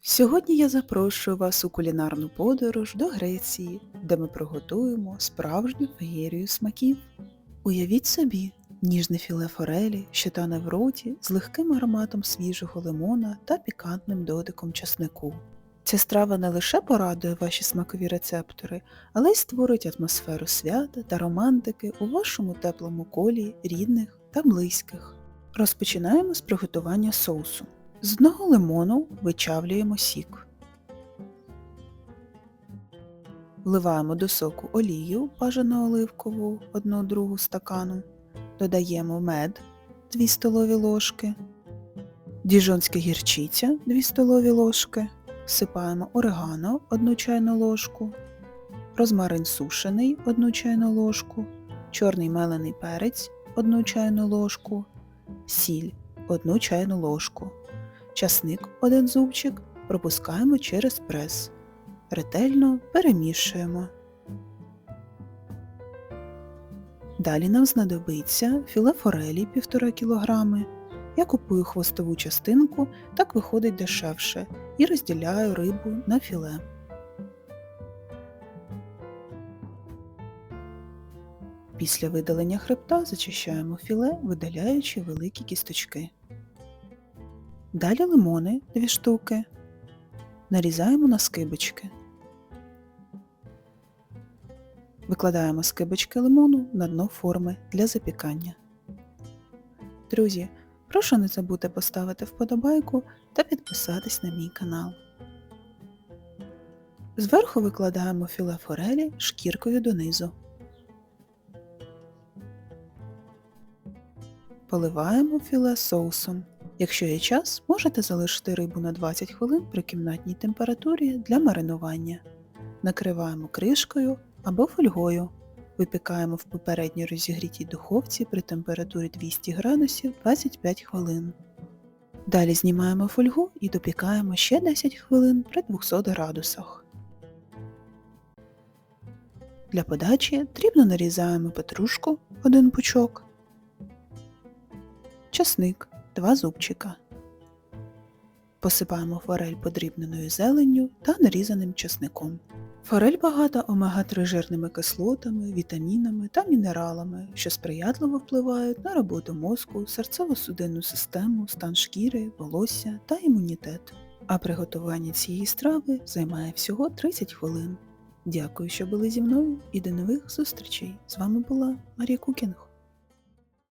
Сьогодні я запрошую вас у кулінарну подорож до Греції, де ми приготуємо справжню феєрію смаків. Уявіть собі, ніжне філе форелі, що тане в роті з легким ароматом свіжого лимона та пікантним додиком часнику. Ця страва не лише порадує ваші смакові рецептори, але й створить атмосферу свята та романтики у вашому теплому колі рідних та близьких. Розпочинаємо з приготування соусу. З одного лимону вичавлюємо сік. Вливаємо до соку олію, бажано оливкову 1 другу стакану. Додаємо мед 2 столові ложки, діжонська гірчиця 2 столові ложки, всипаємо орегано 1 чайну ложку, розмарин сушений 1 чайну ложку, чорний мелений перець 1 чайну ложку, сіль 1 чайну ложку. Часник один зубчик пропускаємо через прес. Ретельно перемішуємо. Далі нам знадобиться філе форелі 1,5 кг. Я купую хвостову частинку, так виходить дешевше, і розділяю рибу на філе. Після видалення хребта зачищаємо філе, видаляючи великі кісточки. Далі лимони 2 штуки. Нарізаємо на скибочки. Викладаємо скибочки лимону на дно форми для запікання. Друзі, прошу не забудьте поставити вподобайку та підписатись на мій канал. Зверху викладаємо філе форелі шкіркою донизу. Поливаємо філе соусом. Якщо є час, можете залишити рибу на 20 хвилин при кімнатній температурі для маринування. Накриваємо кришкою або фольгою. Випікаємо в попередньо розігрітій духовці при температурі 200 градусів 25 хвилин. Далі знімаємо фольгу і допікаємо ще 10 хвилин при 200 градусах. Для подачі дрібно нарізаємо петрушку 1 пучок, часник 2 зубчика. Посипаємо форель подрібненою зеленню та нарізаним часником. Форель багата омега-3 жирними кислотами, вітамінами та мінералами, що сприятливо впливають на роботу мозку, серцево-судинну систему, стан шкіри, волосся та імунітет. А приготування цієї страви займає всього 30 хвилин. Дякую, що були зі мною і до нових зустрічей. З вами була Марія Кукінг.